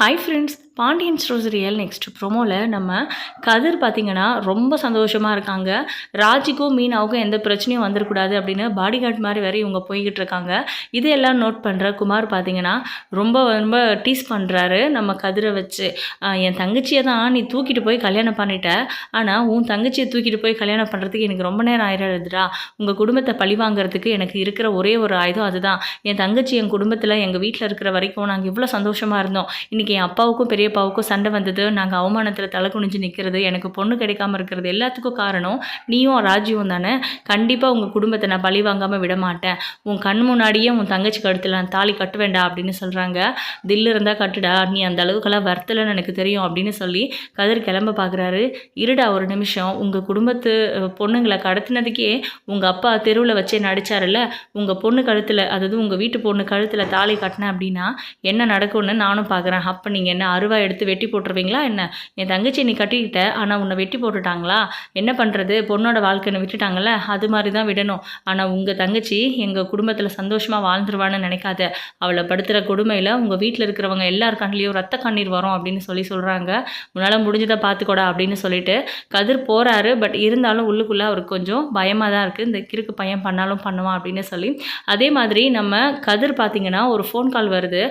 Hi friends Pandian stores real next ப்ரோமோவில் நம்ம கதிர் பார்த்திங்கன்னா ரொம்ப சந்தோஷமாக இருக்காங்க. ராஜிக்கும் மீனாவுக்கும் எந்த பிரச்சனையும் வந்துடக்கூடாது அப்படின்னு பாடி கார்டு மாதிரி வேறு இவங்க போய்கிட்டு இருக்காங்க. இதையெல்லாம் நோட் பண்ணுற குமார் பார்த்திங்கன்னா ரொம்ப ரொம்ப டீஸ் பண்ணுறாரு நம்ம கதிரை வச்சு. என் தங்கச்சியை தான் நீ தூக்கிட்டு போய் கல்யாணம் பண்ணிட்ட. ஆனால் உன் தங்கச்சியை தூக்கிட்டு போய் கல்யாணம் பண்ணுறதுக்கு எனக்கு ரொம்ப நேரம் ஆயிடுறதுடா உங்கள் குடும்பத்தை பழி வாங்குறதுக்கு எனக்கு இருக்கிற ஒரே ஒரு ஆயுதம் அதுதான். என் தங்கச்சி என் குடும்பத்தில் எங்கள் வீட்டில் இருக்கிற வரைக்கும் நாங்கள் இவ்வளோ சந்தோஷமாக இருந்தோம். இன்றைக்கி என் அப்பாவுக்கும் பெரியப்பாவுக்கும் சண்டை வந்தது. நாங்கள் அவமானத்தில் தலை குனிஞ்சு நிற்கிறது எனக்கு பொண்ணு கிடைக்காம இருக்கிறது எல்லாத்துக்கும் காரணம் நீயும் ராஜீவும் தானே? கண்டிப்பாக உங்கள் குடும்பத்தை நான் பழி வாங்காமல் விட மாட்டேன். உன் கண் முன்னாடியே உன் தங்கச்சி கழுத்தில் நான் தாலி கட்ட வேண்டாம் அப்படின்னு சொல்கிறாங்க தில்லு இருந்தால் கட்டுடா. நீ அந்த அளவுக்கெல்லாம் வர்த்தலைன்னு எனக்கு தெரியும் அப்படின்னு சொல்லி கதிர் கிளம்ப பார்க்குறாரு இருடா ஒரு நிமிஷம். உங்கள் குடும்பத்து பொண்ணுங்களை கடத்தினதுக்கே உங்கள் அப்பா தெருவில் வச்சே நடிச்சாருல்ல உங்கள் பொண்ணு கழுத்தில் அதாவது உங்கள் வீட்டு பொண்ணு கழுத்தில் தாலி கட்டினேன் அப்படின்னா என்ன நடக்கும்னு நானும் பார்க்குறேன் அப்போ நீங்கள் என்ன அருவா எடுத்து வெட்டி போட்டுருவீங்களா என்ன? என் தங்கச்சி நீ கட்டிக்கிட்ட ஆனால் உன்னை வெட்டி போட்டுட்டாங்களா? என்ன பண்ணுறது பொண்ணோட வாழ்க்கைன்னு விட்டுட்டாங்கல்ல? அது மாதிரி தான் விடணும். ஆனால் உங்கள் தங்கச்சி எங்கள் குடும்பத்தில் சந்தோஷமாக வாழ்ந்துருவான்னு நினைக்காத. அவளை படுத்துகிற கொடுமையில் உங்கள் வீட்டில் இருக்கிறவங்க எல்லார் கண்ணிலையும் ரத்த கண்ணீர் வரும் அப்படின்னு சொல்லி சொல்கிறாங்க உன்னால் முடிஞ்சதை பார்த்துக்கோடா அப்படின்னு சொல்லிட்டு கதிர் போகிறாரு பட் இருந்தாலும் உள்ளுக்குள்ளே அவருக்கு கொஞ்சம் பயமாக தான் இருக்குது இந்த கிறுக்கு பையன் பண்ணாலும் பண்ணுவான் அப்படின்னு சொல்லி. அதே மாதிரி நம்ம கதிர் பார்த்தீங்கன்னா ஒரு ஃபோன் கால் வருது.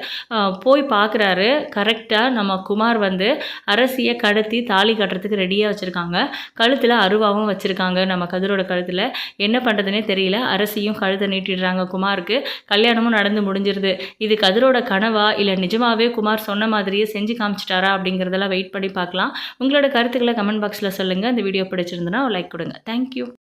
போய் பார்க்குறாரு கரெக்டாக நம்ம குமார் வந்து அரசியை கடத்தி தாலி கட்டுறதுக்கு ரெடியாக வச்சுருக்காங்க. கழுத்தில் அருவாவும் வச்சுருக்காங்க நம்ம கதிரோட கழுத்தில். என்ன பண்ணுறதுனே தெரியல. அரசியும் கழுத்தை நீட்டிடுறாங்க குமாருக்கு. கல்யாணமும் நடந்து முடிஞ்சிருது. இது கதிரோட கனவா இல்லை நிஜமாகவே குமார் சொன்ன மாதிரியே செஞ்சு காமிச்சிட்டாரா அப்படிங்கிறதெல்லாம் வெயிட் பண்ணி பார்க்கலாம். உங்களோட கருத்துக்களை கமெண்ட் பாக்ஸில் சொல்லுங்கள் இந்த வீடியோ பிடிச்சிருந்துன்னா லைக் கொடுங்க. Thank you